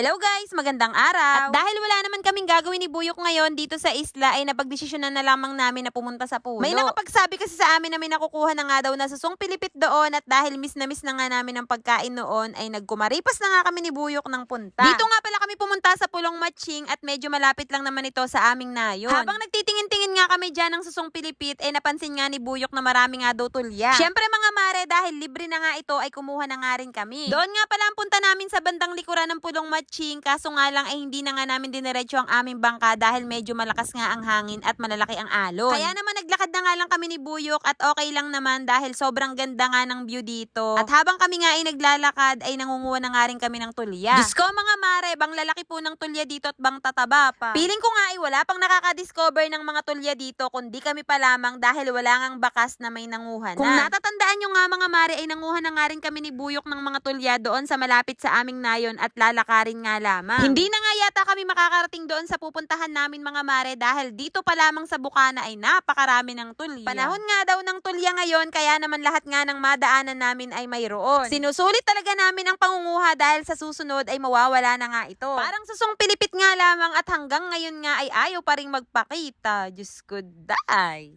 Hello guys, magandang araw. At dahil wala naman kaming gagawin ni Buyok ngayon dito sa isla ay napagdesisyonan na lamang namin na pumunta sa pulo. May nakapagsabi kasi sa amin na may nakukuha na nga daw na susong pilipit doon at dahil miss na miss na nga namin ang pagkain noon ay nagkumaripas na nga kami ni Buyok ng punta. Dito nga pala pumunta sa pulong matching at medyo malapit lang naman ito sa aming nayon. Habang nagtitingin-tingin nga kami dyan ng susong pilipit ay napansin nga ni Buyok na marami nga daw tulya. Syempre mga mare dahil libre na nga ito ay kumuha na nga rin kami. Doon nga pala ang punta namin sa bandang likuran ng pulong matching kaso nga lang ay hindi na nga namin diniretso ang aming bangka dahil medyo malakas nga ang hangin at malalaki ang alon. Kaya naman naglakad na nga lang kami ni Buyok at okay lang naman dahil sobrang ganda nga ng view dito. At habang kami nga ay naglalakad ay nangunguha na nga rin kami ng tulya. Diyos ko mga mare, bang lalaki po ng tulya dito at bang tataba pa. Piling ko nga ay wala pang nakaka-discover ng mga tulya dito kundi kami pa lamang dahil wala ngang bakas na may nanguha na. Kung natatandaan nyo nga mga mare ay nanguha na nga rin kami ni Buyok ng mga tulya doon sa malapit sa aming nayon at lalakarin nga lamang. Hindi na nga yata kami makakarating doon sa pupuntahan namin mga mare dahil dito pa lamang sa Bukana ay napakarami ng tulya. Panahon nga daw ng tulya ngayon kaya naman lahat nga ng madaanan namin ay mayroon. Sinusulit talaga namin ang pangunguha dahil sa susunod ay mawawala na nga ito. Parang susong pilipit nga lamang at hanggang ngayon nga ay ayaw pa rin magpakita. Diyos ko, day.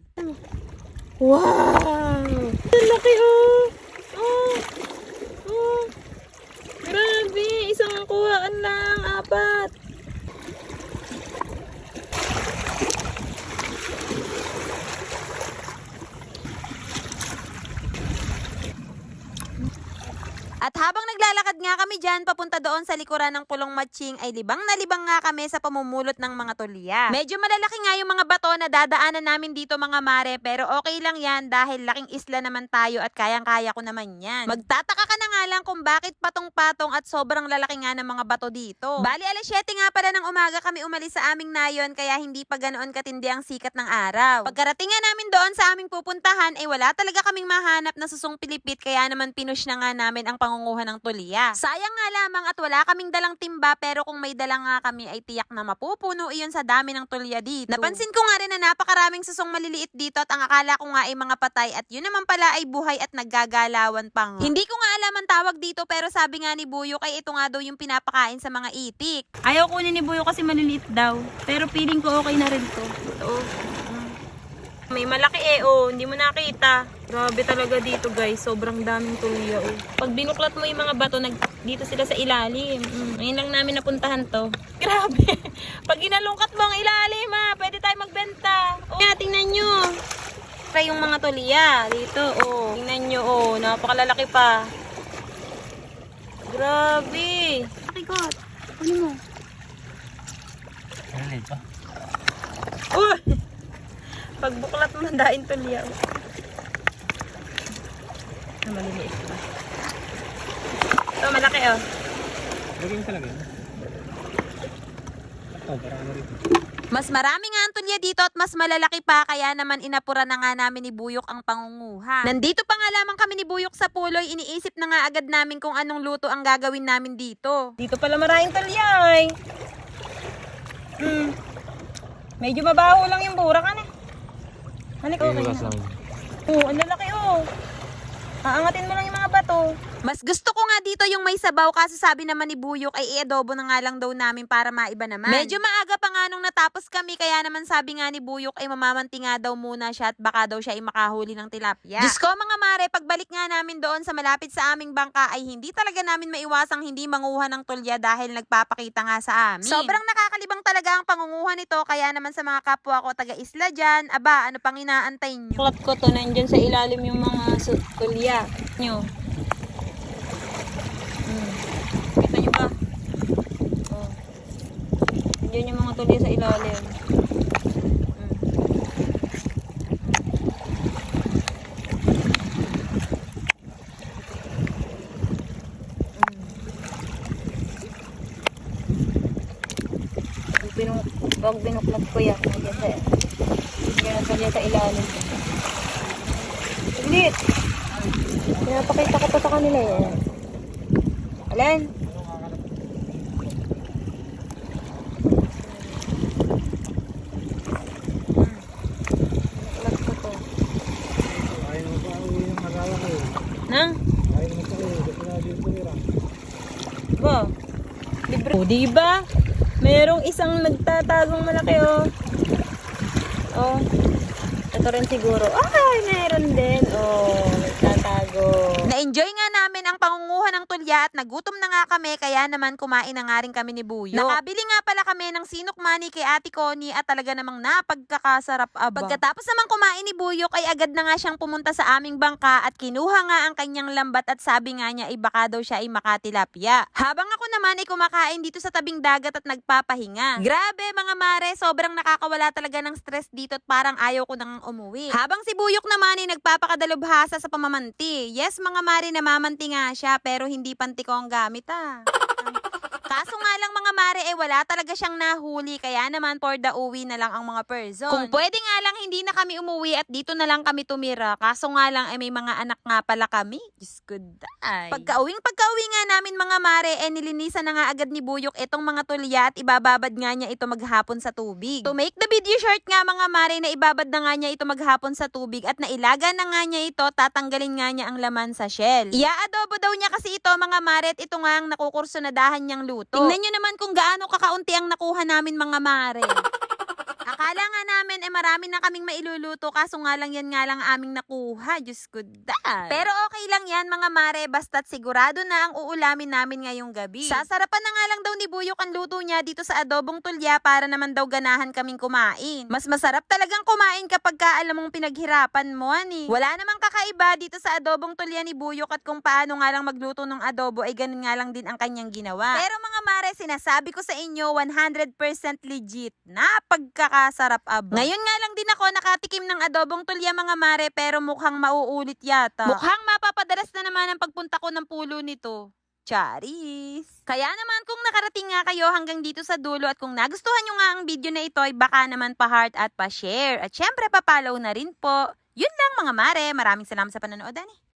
Wow! Ang laki oh! Oh! Oh! Grabe! Isang kuhaan lang, apat! At habang naglalakad nga kami dyan, papunta doon sa likuran ng pulong matching, ay libang na libang nga kami sa pamumulot ng mga tulya. Medyo malalaki nga yung mga bato na dadaanan namin dito mga mare, pero okay lang yan dahil laking isla naman tayo at kayang-kaya ko naman yan. Magtataka ka na nga lang kung bakit patong-patong at sobrang lalaki nga ng mga bato dito. Bali, alas 7 nga pala ng umaga kami umalis sa aming nayon, kaya hindi pa ganoon katindi ang sikat ng araw. Pagkarating nga namin doon sa aming pupuntahan, ay wala talaga kaming mahanap na susong pilipit, kaya naman pinush na nga namin ang pangunguha ng tulya. Sayang nga lamang at wala kaming dalang timba pero kung may dala nga kami ay tiyak na mapupuno iyon sa dami ng tulya dito. Napansin ko nga rin na napakaraming susong maliliit dito at ang akala ko nga ay mga patay at yun naman pala ay buhay at naggagalawan pa nga. Hindi ko nga alam ang tawag dito pero sabi nga ni Buyo kay ito nga daw yung pinapakain sa mga itik. Ayaw kunin ni Buyo kasi maliliit daw. Pero feeling ko okay na rin to. Oh. May malaki eh oh, hindi mo nakita. Grabe talaga dito guys, sobrang daming tulya oh. Pag binuklat mo yung mga bato, nag, dito sila sa ilalim. Mm, ngayon lang namin napuntahan to. Grabe. Pag inalungkat mo ang ilalim ha, pwede tayo magbenta. Oh, yeah, tingnan nyo. Try yung mga tulya dito oh. Tingnan nyo oh, napakalalaki pa. Grabe. Pakikot. Ano mo? Ano pa? Uy! Pagbuklat mo, dain tulya. Na maliliit ba? Ito, malaki oh. Lagyan mo talaga ano. Mas marami nga ang tulya dito at mas malalaki pa kaya naman inapura na nga namin ni Buyok ang pangunguha. Nandito pa nga lamang kami ni Buyok sa puloy, iniisip na nga agad namin kung anong luto ang gagawin namin dito. Dito pala maraming tulya ay. Hmm. Medyo mabaho lang yung burak. Halik, okay na. Oh, ang lalaki oh. Aangatin mo lang yung mga bato. Mas gusto ko nga dito yung may sabaw kasi sabi naman ni Buyok ay i-adobo na nga lang daw namin para maiba naman. Medyo maaga pa nga nung natapos kami kaya naman sabi nga ni Buyok ay mamamanti nga daw muna siya at baka daw siya ay makahuli ng tilapia. Diyos ko mga mare, pagbalik nga namin doon sa malapit sa aming bangka ay hindi talaga namin maiwasang hindi manguha ng tulya dahil nagpapakita nga sa amin. Sobrang nakakalibang talaga ang pangunguha nito kaya naman sa mga kapwa ko taga-isla dyan, aba ano pang inaantay nyo? Klap ko to, nandyan sa ilalim yung mga su- tulya nyo. Hmm. Kita nyo ba? Oh. Nandyan yung mga tulya sa ilalim. Hmm. Hmm. Binuk pag binuklat ko yan, nandiyan sa, nandiyan sa ilalim. Ulit! Pinapakita ko pa sa kanila eh. Alin? Nang? Ba? Libre. O, di ba? Merong isang nagtatagong malaki, oh. Oh. Ito rin siguro. Ay, meron din. Oh. Na-enjoy nga namin ang pangunguha ng tulya at nagutom na nga kami kaya naman kumain na nga rin kami ni Buyo. Nakabili nga pala kami ng sinok mani kay Ate Connie at talaga namang napagkakasarap aba. Pagkatapos naman kumain ni Buyok ay agad na nga siyang pumunta sa aming bangka at kinuha nga ang kanyang lambat at sabi nga niya ay baka daw siya ay makatilapya. Habang ako naman ay kumakain dito sa tabing dagat at nagpapahinga. Grabe mga mare, sobrang nakakawala talaga ng stress dito at parang ayaw ko nang umuwi. Habang si Buyok naman ay nagpapakadalubhasa sa pamamanti. Yes mga mare, namamanti nga siya pero hindi panti ko ang gamit ah. Kaso nga lang mga mare, eh wala talaga siyang nahuli. Kaya naman for the uwi na lang ang mga person. Kung pwede nga lang hindi na kami umuwi at dito na lang kami tumira. Kaso nga lang eh may mga anak nga pala kami. Diyos ko day. Pagka-uwing pagka-uwi nga namin mga mare, eh nilinisan na nga agad ni Buyok itong mga tulya at ibababad nga niya ito maghapon sa tubig. To make the video short nga mga mare, na ibabad na nga niya ito maghapon sa tubig at nailaga na nga niya ito, tatanggalin nga niya ang laman sa shell. Ia-adobo daw niya kasi ito mga mare at ito nga ang nakukursunadahan niyang luto. Tingnan niyo naman kung gaano kakaunti ang nakuha namin mga mare. Akala nga namin eh marami na kaming mailuluto kaso nga lang yan nga lang ang aming nakuha. Diyos ko. Pero okay lang yan mga mare basta't sigurado na ang uulamin namin ngayong gabi. Sasarapan na nga lang daw ni Buyok ang luto niya dito sa adobong tulya para naman daw ganahan kaming kumain. Mas masarap talagang kumain kapag ka alam mong pinaghirapan mo ani. Wala namang kakaiba dito sa adobong tulya ni Buyok at kung paano nga lang magluto ng adobo ay ganun nga lang din ang kanyang ginawa. Pero mga mare, sinasabi ko sa inyo 100% legit. Napagkakasarap ab. Ngayon nga lang din ako nakatikim ng adobong tulya mga mare pero mukhang mauulit yata. Mukhang mapapadalas na naman ang pagpunta ko ng pulo nito. Charis! Kaya naman kung nakarating nga kayo hanggang dito sa dulo at kung nagustuhan nyo nga ang video na ito ay baka naman pa-heart at pa-share. At syempre pa-follow na rin po. Yun lang mga mare. Maraming salamat sa panonood ani.